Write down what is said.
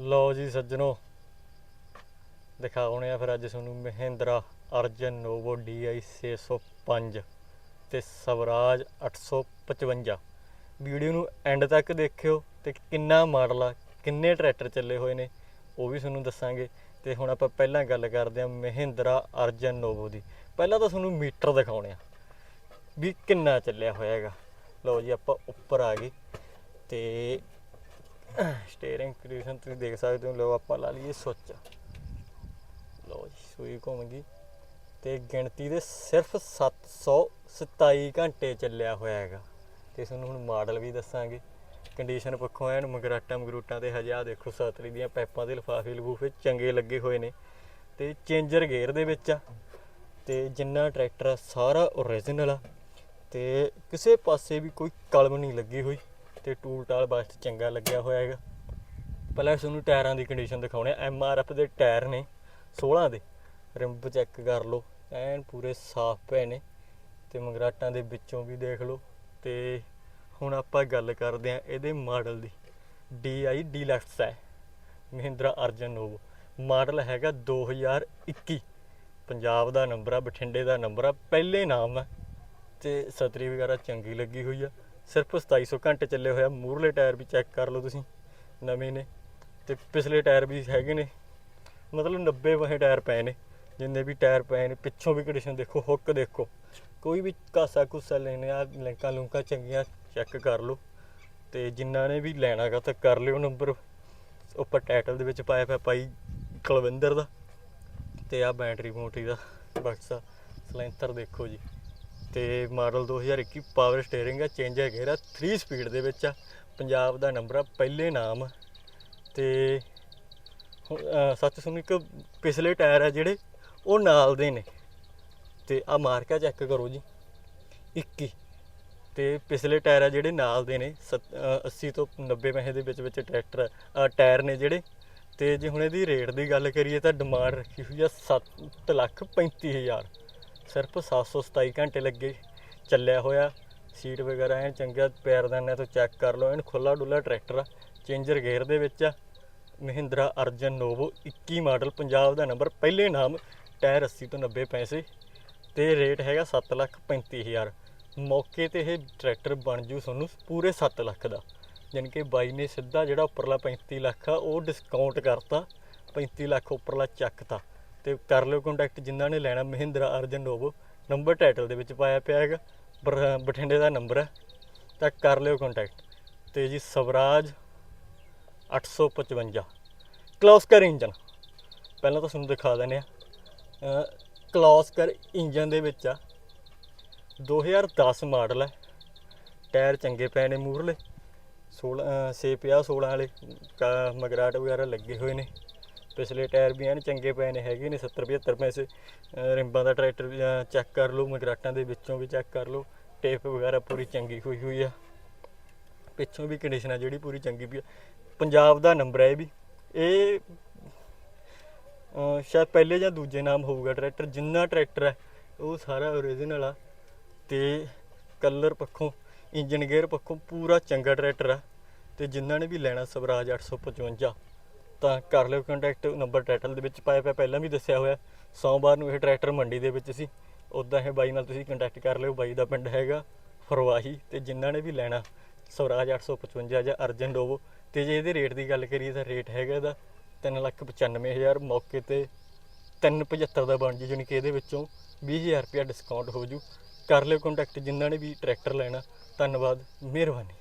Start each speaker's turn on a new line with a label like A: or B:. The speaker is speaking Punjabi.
A: ਲਓ ਜੀ ਸੱਜਣੋ। ਦਿਖਾਉਣੇ ਆ ਫਿਰ ਅੱਜ ਤੁਹਾਨੂੰ ਮਹਿੰਦਰਾ ਅਰਜਨ ਨੋਵੋ DI 605 ਤੇ ਸਵਰਾਜ 855 ਵੀਡੀਓ ਨੂੰ ਐਂਡ ਤੱਕ ਦੇਖਿਓ ਤੇ ਕਿੰਨਾ ਮਾਡਲ ਆ, ਕਿੰਨੇ ਟਰੈਕਟਰ ਚੱਲੇ ਹੋਏ ਨੇ, ਉਹ ਵੀ ਤੁਹਾਨੂੰ ਦੱਸਾਂਗੇ। ਤੇ ਹੁਣ ਆਪਾਂ ਪਹਿਲਾਂ ਗੱਲ ਕਰਦੇ ਹਾਂ ਮਹਿੰਦਰਾ ਅਰਜਨ ਨੋਵੋ ਦੀ। ਪਹਿਲਾਂ ਤਾਂ ਤੁਹਾਨੂੰ ਮੀਟਰ ਦਿਖਾਉਣੇ ਆ, ਵੀ ਕਿੰਨਾ ਚੱਲਿਆ ਹੋਇਆ ਹੈਗਾ। ਲਓ ਜੀ ਆਪਾਂ ਉੱਪਰ ਆ ਗਏ ਤੇ ਸਟੀਅਰਿੰਗ ਕੰਡੀਸ਼ਨ ਤੁਸੀਂ ਦੇਖ ਸਕਦੇ ਹੋ। ਲਓ ਆਪਾਂ ਲਾ ਲਈਏ ਸੁੱਚ ਲਓ ਜੀ, ਸੂਈ ਘੁੰਮ ਗਈ। ਤੇ ਗਿਣਤੀ ਦੇ ਸਿਰਫ 727 ਘੰਟੇ ਚੱਲਿਆ ਹੋਇਆ ਹੈਗਾ। ਤੇ ਤੁਹਾਨੂੰ ਹੁਣ ਮਾਡਲ ਵੀ ਦੱਸਾਂਗੇ। ਕੰਡੀਸ਼ਨ ਪੱਖੋਂ ਐਨ, ਮਗਰਾਟਾਂ ਮਗਰੂਟਾਂ ਤੇ ਹਜੇ ਆਹ ਦੇਖੋ ਸਤਰੀ ਦੀਆਂ ਪੈਪਾਂ ਦੇ ਲਿਫਾਫੇ ਲਫੂਫੇ ਚੰਗੇ ਲੱਗੇ ਹੋਏ ਨੇ। ਤੇ ਚੇਂਜਰ ਗੇਅਰ ਦੇ ਵਿੱਚ ਆ। ਤੇ ਜਿੰਨਾ ਟਰੈਕਟਰ ਆ, ਸਾਰਾ ਓਰੀਜਨਲ ਆ। ਤੇ ਕਿਸੇ ਪਾਸੇ ਵੀ ਕੋਈ ਕਲਮ ਨਹੀਂ ਲੱਗੀ ਹੋਈ। ਤੇ ਟੂਲ ਟਾਲ ਬਸਟ ਚੰਗਾ ਲੱਗਿਆ ਹੋਇਆ ਹੈਗਾ। ਪਹਿਲਾਂ ਤੁਹਾਨੂੰ ਟਾਇਰਾਂ ਦੀ ਕੰਡੀਸ਼ਨ ਦਿਖਾਉਣੇ ਐਮ ਆਰ ਐਫ ਦੇ ਟਾਇਰ ਨੇ 16 ਦੇ। ਰਿੰਬ ਚੈੱਕ ਕਰ ਲਓ। ਐਨ ਪੂਰੇ ਸਾਫ਼ ਪਏ ਨੇ। ਤੇ ਮਗਰਾਟਾਂ ਦੇ ਵਿੱਚੋਂ ਵੀ ਦੇਖ ਲਓ। ਤੇ ਹੁਣ ਆਪਾਂ ਗੱਲ ਕਰਦੇ ਹਾਂ ਇਹਦੇ ਮਾਡਲ ਦੀ। DI ਡੀਲਕਸ ਹੈ। ਮਹਿੰਦਰਾ ਅਰਜਨ ਨੋਵੋ ਮਾਡਲ ਹੈਗਾ 2021 ਪੰਜਾਬ ਦਾ ਨੰਬਰ ਆ, ਬਠਿੰਡੇ ਦਾ ਨੰਬਰ ਆ। ਪਹਿਲੇ ਨਾਮ ਆ। ਤੇ ਸਤਰੀ ਵਗੈਰਾ ਚੰਗੀ ਲੱਗੀ ਹੋਈ ਆ। ਸਿਰਫ 2700 ਘੰਟੇ ਚੱਲੇ ਹੋਇਆ ਮੂਰਲੇ ਟਾਇਰ ਵੀ ਚੈੱਕ ਕਰ ਲਓ ਤੁਸੀਂ, ਨਵੇਂ ਨੇ ਤੇ ਪਿਛਲੇ ਟਾਇਰ ਵੀ ਹੈਗੇ ਨੇ। ਮਤਲਬ 90 ਵਹੇ ਟਾਇਰ ਪਏ ਨੇ, ਜਿੰਨੇ ਵੀ ਟਾਇਰ ਪਏ ਨੇ। ਪਿੱਛੋਂ ਵੀ ਕੰਡੀਸ਼ਨ ਦੇਖੋ ਹੁੱਕ ਦੇਖੋ। ਕੋਈ ਵੀ ਕਾਸਾ ਕੁਸਾ ਲੈਣੇ ਆ, ਲੈਂਕਾਂ ਲੁੰਕਾਂ ਚੰਗੀਆਂ ਚੈੱਕ ਕਰ ਲਓ। ਤੇ ਜਿਨ੍ਹਾਂ ਨੇ ਵੀ ਲੈਣਾਗਾ ਤਾਂ ਕਰ ਲਿਓ ਨੰਬਰ ਉੱਪਰ ਟਾਈਟਲ ਦੇ ਵਿੱਚ ਪਾਇਆ ਪਿਆ ਭਾਈ ਕੁਲਵਿੰਦਰ ਦਾ। ਤੇ ਆ ਬੈਟਰੀ ਮੋਟਰੀ ਦਾ ਬਕਸਾ ਸਲੈਂਸਰ ਦੇਖੋ ਜੀ। ਤੇ ਮਾਡਲ 2021 ਪਾਵਰ ਸਟੀਅਰਿੰਗ ਆ ਚੇਂਜਰ ਗੇਅਰ ਆ 3 ਸਪੀਡ ਦੇ ਵਿੱਚ ਆ। ਪੰਜਾਬ ਦਾ ਨੰਬਰ ਆ ਪਹਿਲੇ ਨਾਮ। ਆ। ਤੇ ਹੁਣ, ਸੱਚ ਸੁਣ ਇੱਕ ਪਿਛਲੇ ਟਾਇਰ ਆ ਜਿਹੜੇ ਉਹ ਨਾਲ ਦੇ ਨੇ। ਤੇ ਆ ਮਾਰਕਾ ਚੈੱਕ ਕਰੋ ਜੀ 21 ਤੇ ਪਿਛਲੇ ਟਾਇਰ ਆ ਜਿਹੜੇ ਨਾਲ ਦੇ ਨੇ ਸੱਤ- 80 ਤੋਂ 90 ਪੈਸੇ ਦੇ ਵਿੱਚ ਵਿੱਚ ਟਰੈਕਟਰ ਟਾਇਰ ਨੇ ਜਿਹੜੇ। ਤੇ ਜੇ ਹੁਣ ਇਹਦੀ ਰੇਟ ਦੀ ਗੱਲ ਕਰੀਏ ਤਾਂ ਡਿਮਾਂਡ ਰੱਖੀ ਹੋਈ ਆ 7 ਲੱਖ 35 ਹਜ਼ਾਰ। ਸਿਰਫ 727 ਘੰਟੇ ਲੱਗੇ ਚੱਲਿਆ ਹੋਇਆ। ਸੀਟ ਵਗੈਰਾ ਐਨ ਚੰਗਾ ਪੈਰ ਪੈਰਦਾਨਾਂ ਤੋਂ ਚੈੱਕ ਕਰ ਲਓ। ਐਨ ਖੁੱਲਾ ਡੁੱਲਾ ਟਰੈਕਟਰ ਆ, ਚੇਂਜਰ ਗੇਅਰ ਦੇ ਵਿੱਚ ਆ। ਮਹਿੰਦਰਾ ਅਰਜਨ ਨੋਵੋ 21 ਮਾਡਲ, ਪੰਜਾਬ ਦਾ ਨੰਬਰ, ਪਹਿਲੇ ਨਾਮ ਟਾਇਰ 80 ਤੋਂ 90 ਪੈਸੇ। ਤੇ ਰੇਟ ਹੈਗਾ 7 ਲੱਖ 35 ਹਜ਼ਾਰ। ਮੌਕੇ ਤੇ ਇਹ ਟਰੈਕਟਰ ਬਣ ਜੂ ਤੁਹਾਨੂੰ ਪੂਰੇ 7 ਲੱਖ ਦਾ। ਜਾਣੀ ਕਿ ਬਾਈ ਨੇ ਸਿੱਧਾ ਜਿਹੜਾ ਉੱਪਰਲਾ 35 ਲੱਖ ਆ, ਉਹ ਡਿਸਕਾਊਂਟ ਕਰਤਾ। 35 ਲੱਖ ਉੱਪਰਲਾ ਚੱਕਤਾ ਤੇ ਕਰ ਲਿਓ ਕੰਟੈਕਟ ਜਿਨ੍ਹਾਂ ਨੇ ਲੈਣਾ, Mahindra, Arjun Novo number title ਦੇ ਵਿੱਚ ਪਾਇਆ ਪਿਆ ਹੈਗਾ। ਬਰ- ਬਠਿੰਡੇ ਦਾ ਨੰਬਰ ਹੈ। ਤਾਂ ਕਰ ਲਿਓ ਕੰਟੈਕਟ ਤੇ ਜੀ ਸਵਰਾਜ 855 ਕਲੌਸਕਰ ਇੰਜਨ ਪਹਿਲਾਂ ਤਾਂ ਤੁਹਾਨੂੰ ਦਿਖਾ ਦਿੰਦੇ ਆ ਕਲੌਸਕਰ ਇੰਜਨ ਦੇ ਵਿੱਚ ਆ। 2010 ਮਾਡਲ ਹੈ। ਟਾਇਰ ਚੰਗੇ ਪਏ ਨੇ ਮੂਰਲੇ 16 650 16 ਵਾਲੇ, ਕਾ- ਮਗਰਾਟ ਵਗੈਰਾ ਲੱਗੇ ਹੋਏ ਨੇ। ਪਿਛਲੇ ਟਾਇਰ ਵੀ ਐਨ ਚੰਗੇ ਪਏ ਨੇ, ਹੈਗੇ ਨੇ 70 75 ਪੈਸੇ। ਰਿੰਬਾਂ ਦਾ ਟਰੈਕਟਰ ਚੈੱਕ ਕਰ ਲਓ, ਮਗਰਾਟਾਂ ਦੇ ਵਿੱਚੋਂ ਵੀ ਚੈੱਕ ਕਰ ਲਓ। ਟੇਪ ਵਗੈਰਾ ਪੂਰੀ ਚੰਗੀ ਹੋਈ ਹੋਈ ਆ। ਪਿੱਛੋਂ ਵੀ ਕੰਡੀਸ਼ਨ ਆ ਜਿਹੜੀ ਪੂਰੀ ਚੰਗੀ ਵੀ ਆ। ਪੰਜਾਬ ਦਾ ਨੰਬਰ ਹੈ ਇਹ ਵੀ। ਇਹ ਸ਼ਾਇਦ ਪਹਿਲੇ ਜਾਂ ਦੂਜੇ ਨਾਮ ਹੋਊਗਾ ਟਰੈਕਟਰ, ਜਿੰਨਾ ਟਰੈਕਟਰ ਹੈ ਉਹ ਸਾਰਾ ਓਰੀਜਨਲ ਆ। ਤੇ ਕਲਰ ਪੱਖੋਂ ਇੰਜਨ ਗੇਅਰ ਪੱਖੋਂ ਪੂਰਾ ਚੰਗਾ ਟਰੈਕਟਰ ਆ। ਤੇ ਜਿਨ੍ਹਾਂ ਨੇ ਵੀ ਲੈਣਾ ਸਵਰਾਜ 855 ਤਾਂ ਕਰ ਲਿਓ ਕੰਟੈਕਟ ਨੰਬਰ ਟਾਈਟਲ ਦੇ ਵਿੱਚ ਪਾਇਆ ਪਿਆ, ਪਹਿਲਾਂ ਵੀ ਦੱਸਿਆ ਹੋਇਆ, ਸੋਮਵਾਰ ਨੂੰ ਇਹ ਟਰੈਕਟਰ ਮੰਡੀ ਦੇ ਵਿੱਚ ਸੀ। ਉਦਾਂ ਇਹ ਬਾਈ ਨਾਲ ਤੁਸੀਂ ਕੰਟੈਕਟ ਕਰ ਲਿਓ, ਬਾਈ ਦਾ ਪਿੰਡ ਹੈਗਾ ਫਰਵਾਹੀ, ਤੇ ਜਿਨ੍ਹਾਂ ਨੇ ਵੀ ਲੈਣਾ, ਸਵਰਾਜ 855 ਜਾਂ ਅਰਜਨ ਡੋਵੋ ਤੇ ਜੇ ਇਹਦੇ ਰੇਟ ਦੀ ਗੱਲ ਕਰੀਏ ਤਾਂ ਰੇਟ ਹੈਗਾ ਇਹਦਾ 395000 ਮੌਕੇ ਤੇ 375 ਦਾ ਬਣ ਜੂ, ਜਾਣੀ ਕਿ ਇਹਦੇ ਵਿੱਚੋਂ 20000 ਰੁਪਇਆ ਡਿਸਕਾਊਂਟ ਹੋ ਜੂ। ਕਰ ਲਿਓ ਕੰਟੈਕਟ ਜਿਨ੍ਹਾਂ ਨੇ ਵੀ ਟਰੈਕਟਰ ਲੈਣਾ, ਧੰਨਵਾਦ, ਮਿਹਰਬਾਨੀ।